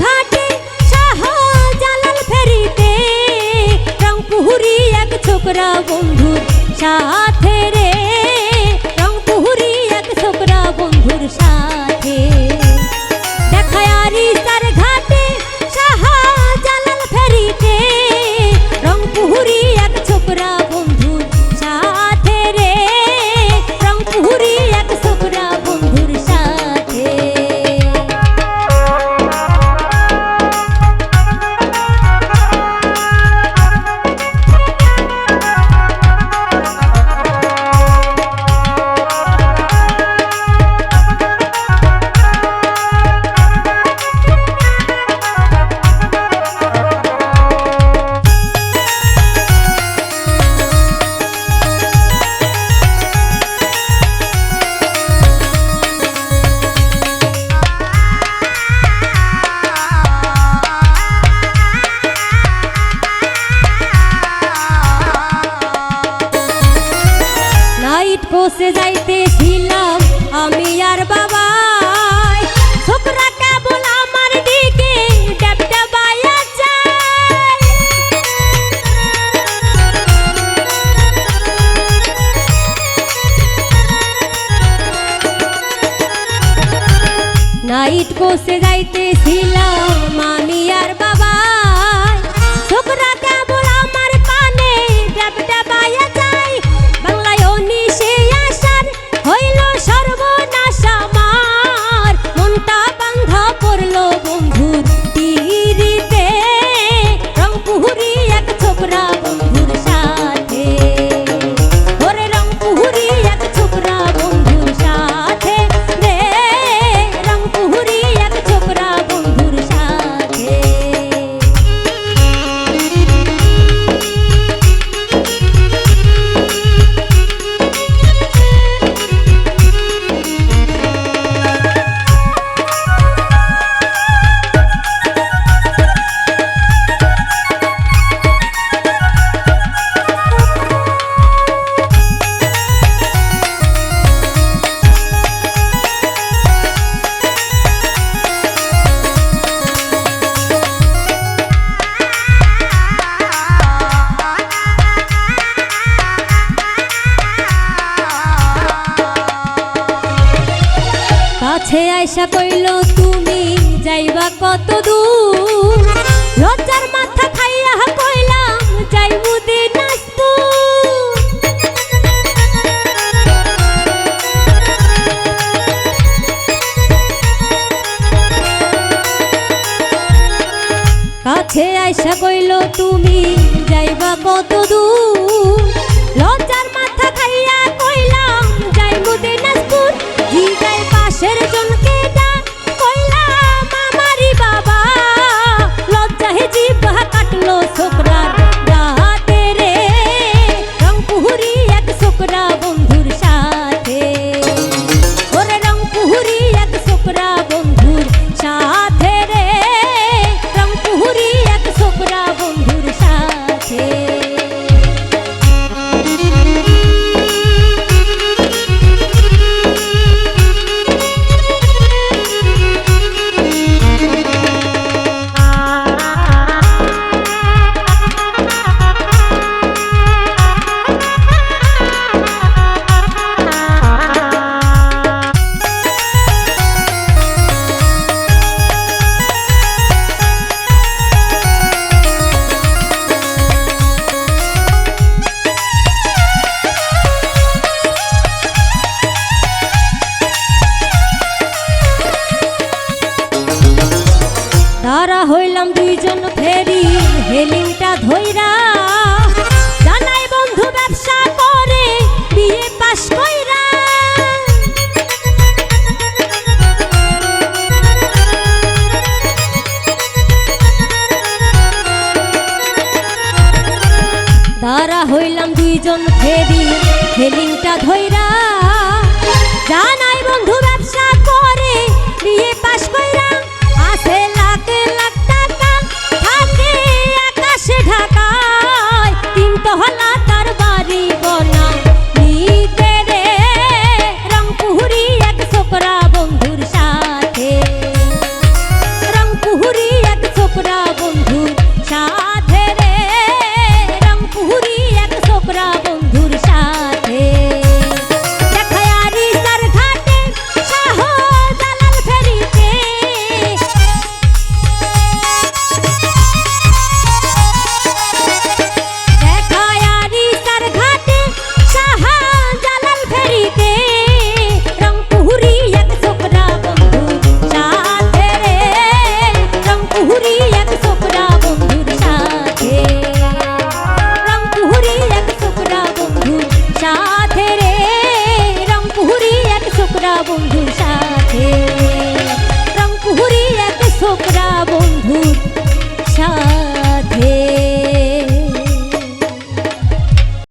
ঘাটে জালাল ফেরিতে রংপুরি এক ছোকরা বন্ধুর সাথে নাইট কোসে যাইতেছিলাম আমি আর বাবা ছোকরা কেবল আমার দিকে নাইট কোসে যাইতেছিলাম আমি আর কাছে আয়সা কইল, তুমি যাইবা কত দূর লজ্জার মাথা খাইয়া কইলাম যাইবু দিনাজপুর। কাছে আয়সা কইল, তুমি যাইবা কত দূর লজ্জার তারা হইলাম দুইজন ফেরি হেলিংটা ধইরা। জানাই বন্ধু, ব্যবসা করে, বিয়ে পাস কইরা। তারা হইলাম দুইজন ফেরি হেলিংটা ধইরা। জানাই আর বাড়িব বন্ধু